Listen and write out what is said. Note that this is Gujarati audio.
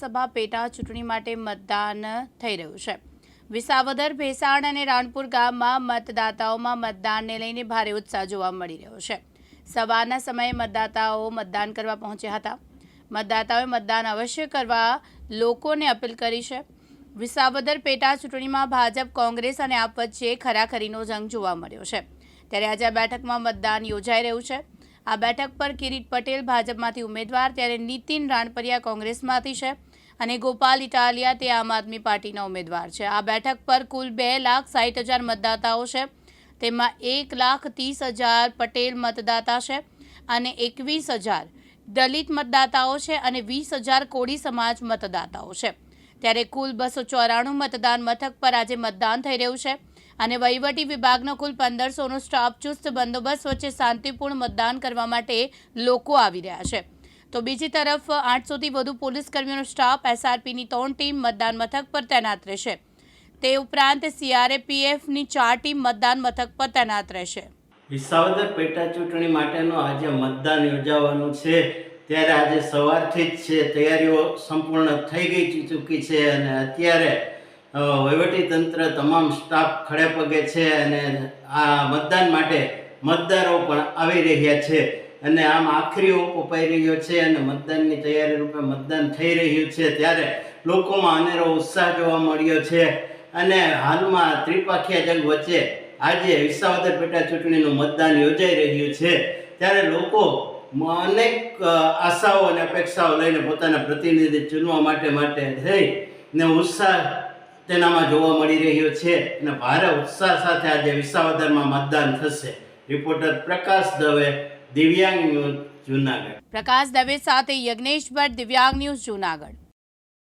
સભા પેટા ચૂંટણી માટે મતદાન થઈ રહ્યું છે. વિસાવદર, ભેસાણ અને રાણપુર ગામમાં મતદાતાઓમાં મતદાનને લઈને ભારે ઉત્સાહ જોવા મળી રહ્યો છે. સવારના સમયે મતદાતાઓ મતદાન કરવા પહોંચ્યા હતા. મતદાતાઓએ મતદાન અવશ્ય કરવા લોકોને અપીલ કરી છે. વિસાવદર પેટા ચૂંટણીમાં ભાજપ, કોંગ્રેસ અને આપ વચ્ચે ખરાખરીનો જંગ જોવા મળ્યો છે. ત્યારે આજે બેઠકમાં મતદાન યોજાઈ રહ્યું છે. આ બેઠક પર કિરીટ પટેલ ભાજપમાંથી ઉમેદવાર, ત્યારે નીતિન રાણપરિયા કોંગ્રેસમાંથી છે અને ગોપાલ ઇટાલિયા તે આમ આદમી પાર્ટીના ઉમેદવાર છે. આ બેઠક પર કુલ બે લાખ સાઠ હજાર મતદાતાઓ છે. તેમાં એક લાખ ત્રીસ હજાર પટેલ મતદાતા છે અને એકવીસ હજાર દલિત મતદાતાઓ છે અને વીસ હજાર કોળી સમાજ મતદાતાઓ છે. ત્યારે કુલ બસો ચોરાણું મતદાન મથક પર આજે મતદાન થઈ રહ્યું છે. અને વહીવટી વિભાગનો કુલ પંદરસોનો સ્ટાફ ચુસ્ત બંદોબસ્ત વચ્ચે શાંતિપૂર્ણ મતદાન કરવા માટે લોકો આવી રહ્યા છે. તો બીજી તરફ આઠસોથી વધુ પોલીસ કર્મીઓનો સ્ટાફ એસઆરપીની ત્રણ ટીમ મતદાન મથક પર તૈનાત રહેશે. તે ઉપરાંત સીઆરએપીએફની ચાર ટીમ મતદાન મથક પર તૈનાત રહેશે. વિસાવદર પેટા ચૂંટણી માટેનું આજે મતદાન યોજાવાનું છે. ત્યારે આજે સવારથી જ છે. તૈયારીઓ સંપૂર્ણ થઈ ગઈ ચૂકી છે અને અત્યારે તંત્ર તમામ સ્ટાફ ખડે પગે છે અને આ મતદાન માટે મતદારો પણ આવી રહ્યા છે. અને આમ આખરી ઓપ અપાઈ રહ્યો છે અને મતદાનની તૈયારી રૂપે મતદાન થઈ રહ્યું છે. ત્યારે લોકોમાં અનેરો ઉત્સાહ જોવા મળ્યો છે. અને હાલમાં ત્રિપાખિયા જંગ વચ્ચે આજે વિસાવદર પેટા ચૂંટણીનું મતદાન યોજાઈ રહ્યું છે. ત્યારે લોકો અનેક આશાઓ અને અપેક્ષાઓ લઈને પોતાના પ્રતિનિધિ ચૂનવા માટે માટે થઈ ને ઉત્સાહ તેનામાં જોવા મળી રહ્યો છે અને ભારે ઉત્સાહ સાથે આજે વિસાવદરમાં મતદાન થશે. રિપોર્ટર પ્રકાશ દવે, દિવ્યાંગ ન્યૂઝ જુનાગઢ. પ્રકાશ દવે સાથે યજ્ઞેશ ભટ્ટ દિવ્યાંગ ન્યૂઝ જૂનાગઢ.